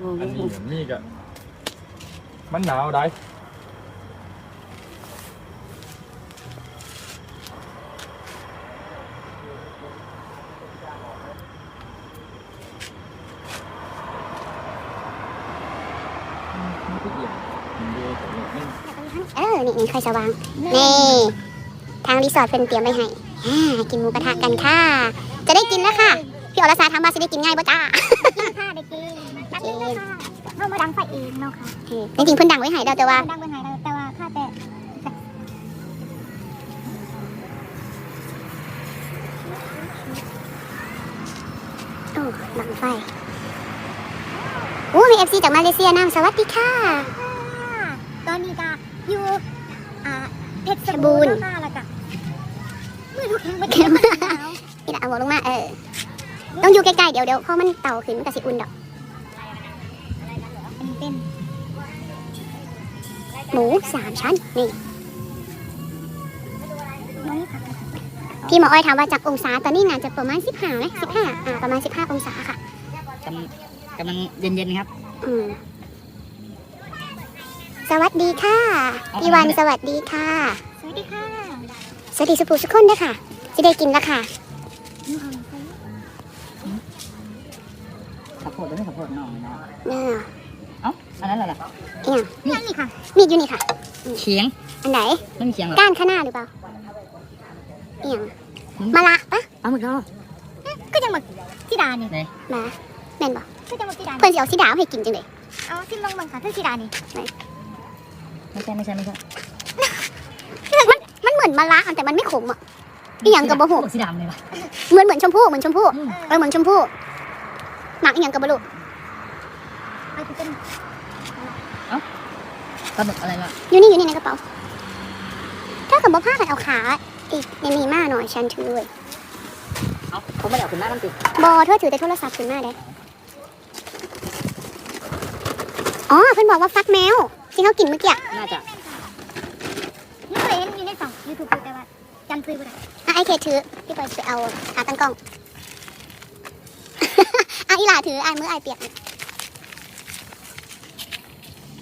นี่สิบโมงอันนี้มีกะมันหนาวได้มันก็เอียงมันดูแต่ว่ามันเออ นี่นี่ค่อยสว่าง นี่ ทางรีสอร์ทเพิ่นเตรียมไว้ให้อ่ากินหมูกระทะกันค่ะ จะได้กินแล้วค่ะ พี่อรสาถามว่าจะได้กินง่ายป่ะจ้า ค่ะได้กินดังเลยค่ะ เรามาดังไฟเองเนาะค่ะจริงๆเพิ่นดังไว้ให้แล้วแต่ว่าดังเป็นไงเราแต่ว่าค่าแต่โอ้ดังไฟโอ้มีเอฟซีจากมาเลเซียนำสวัสดีค่ะค่ะตอนนี้ก็อยู่อ่าเพชรบูบูรรณ์ณ์ค่ะแล้วก็มือทุกแข็งไปแข็งหนาวนี่แหละเอาหัวลงมาเออต้องอยู่ใกล้ๆเดี๋ยวเดี๋ยวพอมันเต่าขึ้นมันก็สิอุ่นดอก หมูสามชั้นนี่น้องค่ะพี่หมออ้อยถามว่าจากองศาตอนนี้น่าจะประมาณ15ไหม15อ่าประมาณ15องศาค่ะกำลังกำลังเย็นๆครับอืมสวัสดีค่ะพี่วันสวัสดีค่ะ สวัสดีค่ะ สวัสดีสุภูสุขคนด้วยค่ะจะได้กินแล้วค่ะน้องค่ะขับโพดด้วยขับโพดน้องนะ อ่าเอ้าอันนั้นอะไรล่ะเอียงนี่นี่ค่ะ มีดอยู่นี่ค่ะ เขียง อันไหนไม่มีเขียงหรอก้านข้างหน้าหรือเปล่าเอียงมะละปะปลาหมึกดอก็จะหมึกที่ดานี่ไหนมาแม่นบ่ก็จะหมึกที่ดาเพิ่นสิเอาสีดาวให้กินจังเลยเอาซิมลองมึงค่ะที่ที่ดานี่ไม่ใช่ไม่ใช่ไม่ใช่มันมันเหมือนมะละแต่มันไม่ขมอะอีหยังกับบ่ฮู้หมึกสีดำเลยป่ะเหมือนเหมือนชมพู่เหมือนชมพู่อืมเออเหมือนชมพู่หมักอีหยังกับบ่รู้เอาที่เป็นปลาหมึกอะไรล่ะอยู่นี่อยู่นี่ในกระเป๋า ถ้าเกิดบ่พากันเอาขาอีกในมีมาหน่อยฉันถือเว้ยเอ้าผมไม่ได้เอาขึ้นมาน้ำติดบ่เธอถือแต่โทรศัพท์ขึ้นมาเด้อ๋อเพิ่นบอกว่าฟักแมวที่เขากินเมื่อกี้อะน่าจะนี่เคยเห็นอยู่ในสองยูทูบแต่ว่าจำซื้อไม่ได้อะไอเคถือพี่ไปไปเอาขาตั้งกล้อง อะอีหลาถือไอ้มือไอเปียกเนี่ยเ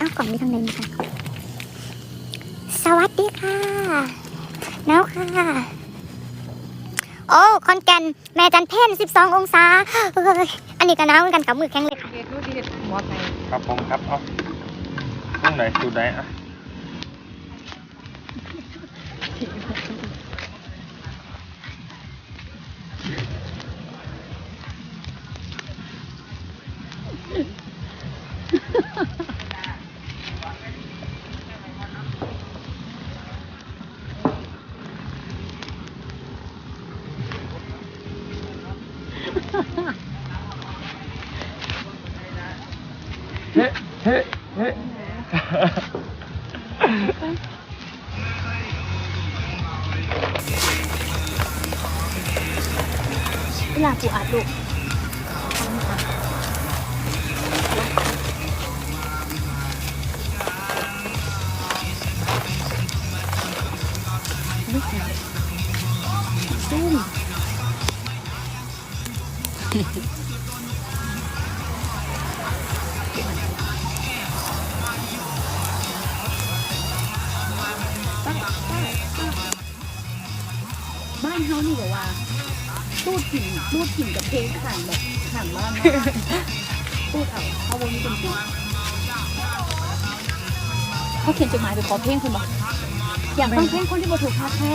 อากล่องนี้ทางไหนนะคะสวัสดีค่ะแล้วค่ะ โอ้คอนแกนแม่จันเพ่น12 องศาเอ้ยอันนี้ก็น้าวเหมือนกันกับมือแข็งเลยค่ะครับผมครับเอาตรงไหนจุดไหนอะ เวลา บ้านเฮานี่บอกว่าพูดถิ่นพูดถิ่นกับเพลงขังแบบขังบ้านพูดเอาเอาวงนี้เป็นเพลงเขาเขียนจดหมายไปขอเพลงคุณบอกอยากฟังเพลงคนที่บ่ถูกพาดแท้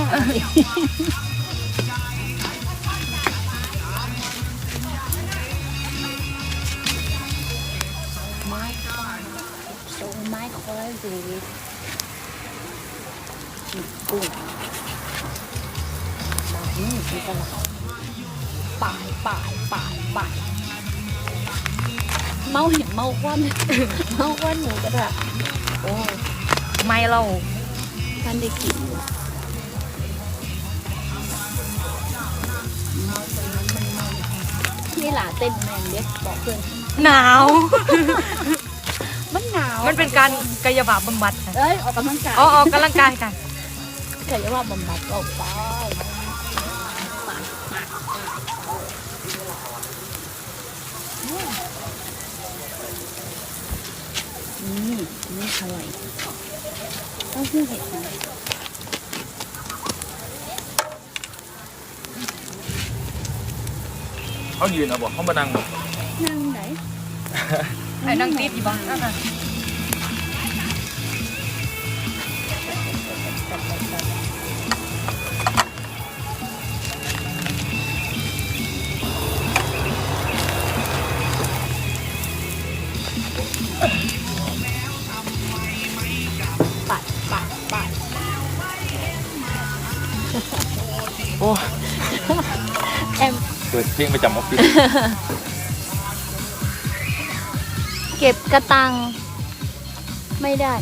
โอ้ไม้คอยดูกุ้ง อืมมีตลาดป่ายป่ายป่ายป่ายเมาเห็นเมาควัน เมาควันหมูกระทะโอ้ยไม่เราท่านได้กินอยู่ที่หลาเต้นแมนเด็กบอกเพื่อนหนาว มันหนาว มันเป็นการกายภาพบำบัดค่ะเอ้ยออกกำลังกายอ๋อออกกำลังกายกันเกิดว่าบำบัดก็ไป นี่นี่อร่อยเต้าหู้เห็ดนะเขายืนเอาบอกเขามานั่งบอนั่งไหน ไอ้นั่งติดอยู่บ้างนั่ะ มเปิดเพลงประจำออฟฟิศเก็บกระตัง ไม่ได้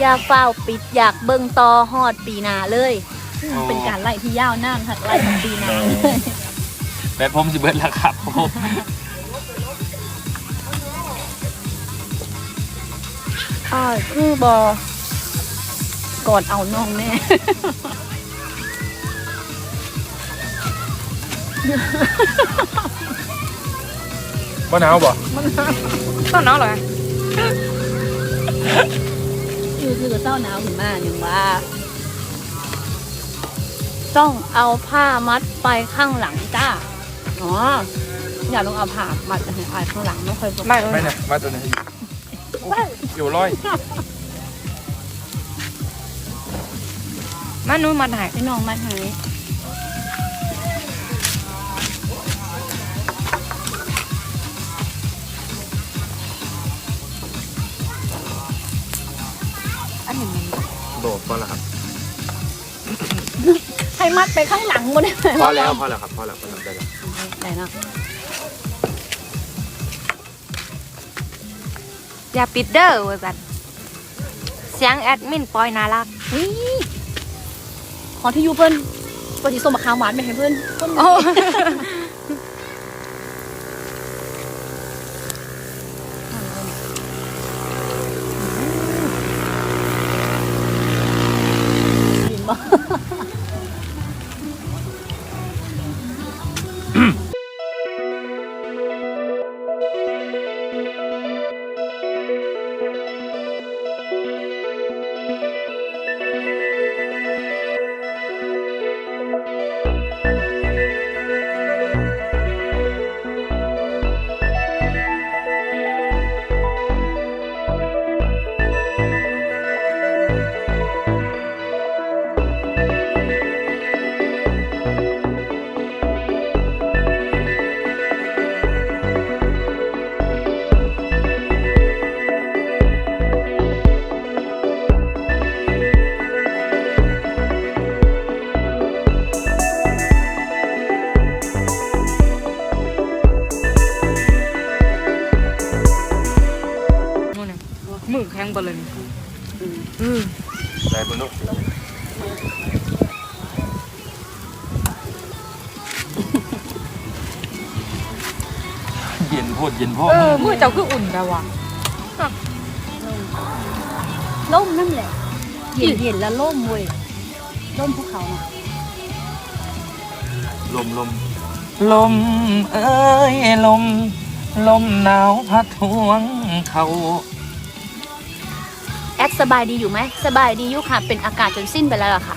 อยากเฝ้าปิดอยากเบิ่งต่อฮอดปีหนาเลย เป็นการไล่ที่ยาวนานค่ะไล่ของปีหนาเลยแบตผมสิเบิร์ดแล้วครับผมอ่าคือบอ กอดเอาน้องแน่ ว่าหนาวบ่ต้นน้องเหรอคือคือเศร้าหนาวถึงมากอย่างว่า ต้องเอาผ้ามัดไปข้างหลังจ้าอ๋ออย่าต้องเอาผ้ามัดไปข้างหลังไม่ค่อยบอกไม่ไม่เนี่ยมาตัวไหนอยู่ร้อยมานู้นมาไหนให้น้องมัดให้อั ให้มัดไปข้างหลังหมดได้ไหมพอแล้วพอแล้วครับพอแล้วพอแล้วได้แล้วไหนเนาะอย่าปิดเด้อว่าสันเสียงแอดมินปอยน่ารักเฮ้ยขอที่อยูเพิ่นปฏิสมบัติขาวหวานไปให้เพิ่นเพิ่น โอ้ เย็นโพดเย็นโพดเออมือเจ้าคืออุ่นแต่ว่ะล่มนั่นแหละเย็นเย็นแล้วล่มเว้ยล่มภูเขาน่ะลมลมลมเอ้ยลม ลมหนาวพัดทวงเขาแอดสบายดีอยู่ไหมสบายดีอยู่ค่ะ เป็นอากาศจนสิ้นไปแล้วล่ะค่ะ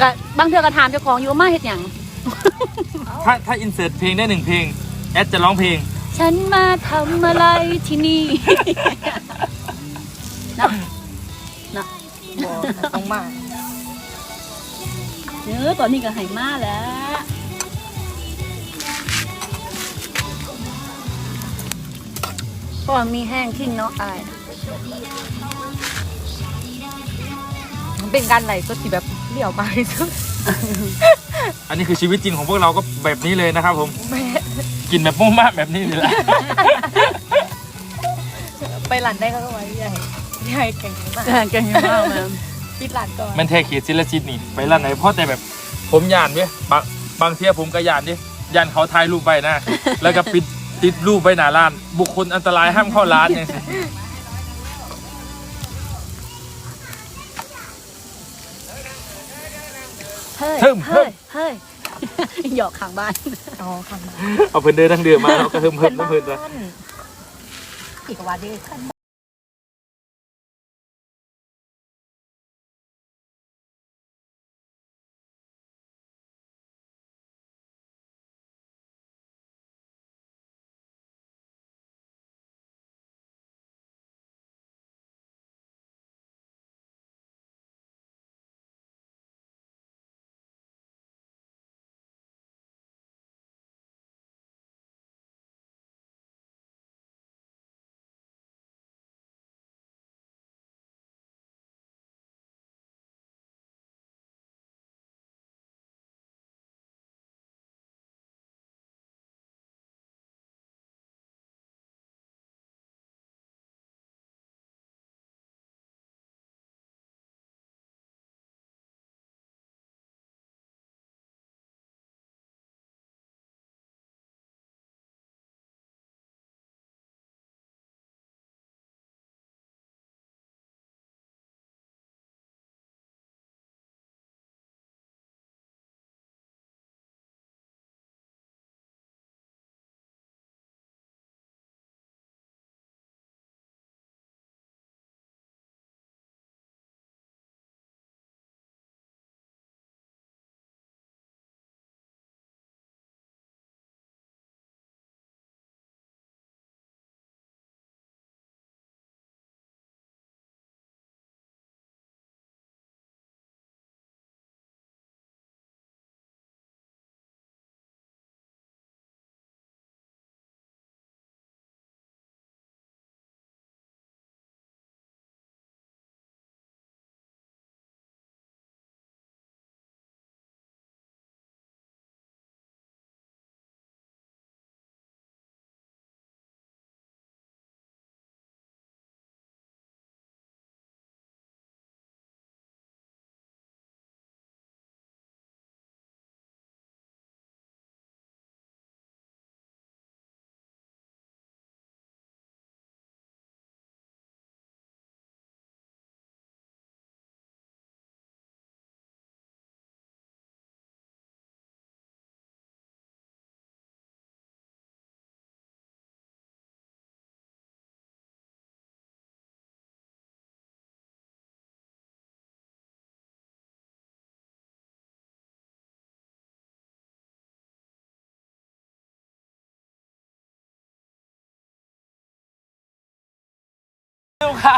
ก็บางเทือกระถามเจ้าของอยู่ว่ามาเฮ็ดหยัง ถ้าถ้าอินเสิร์ตเพลงได้หนึ่งเพลง แอดจะร้องเพลง ฉันมาทำอะไรที่นี่นะนะบอกต้องมาเนื้อตอนนี้ก็ใหายมาแล้วก็มีแห้งทิ้งเนาะอาย มันเป็นการไหลสดที่แบบ เดี่ยวไปสุดอันนี้คือชีวิตจริงของพวกเราก็แบบนี้เลยนะครับผมแม่กินแบบมุ่งมากแบบนี้นี่แหละ ไปหลันได้ก็ไว้ใหญ่ใหญ่เก่งมากแห้งกันมากเลยปิดหลันก่อนมันแทเขียดศิลชิตนี่ไปร้านไหนเพราะแต่แบบผมยานเว้ยบางบางเที่ยผมก็ยานดิยานเขาถ่ายรูปไปนะ แล้วก็ปิดติดรูปไว้หน้าร้าน บุคคลอันตรายห้ามเข้าร้านอย่างนี้เฮ้ยเพิ่มเฮ้ยเฮ้ยหยอกข้างบ้านอ๋อค่ะเอาเพิ่นเดินทั้งเดือมาแล้วก็เพิ่มเพิ่มน้ำเพิ่นไปอีกว่าเดียว เร็วค่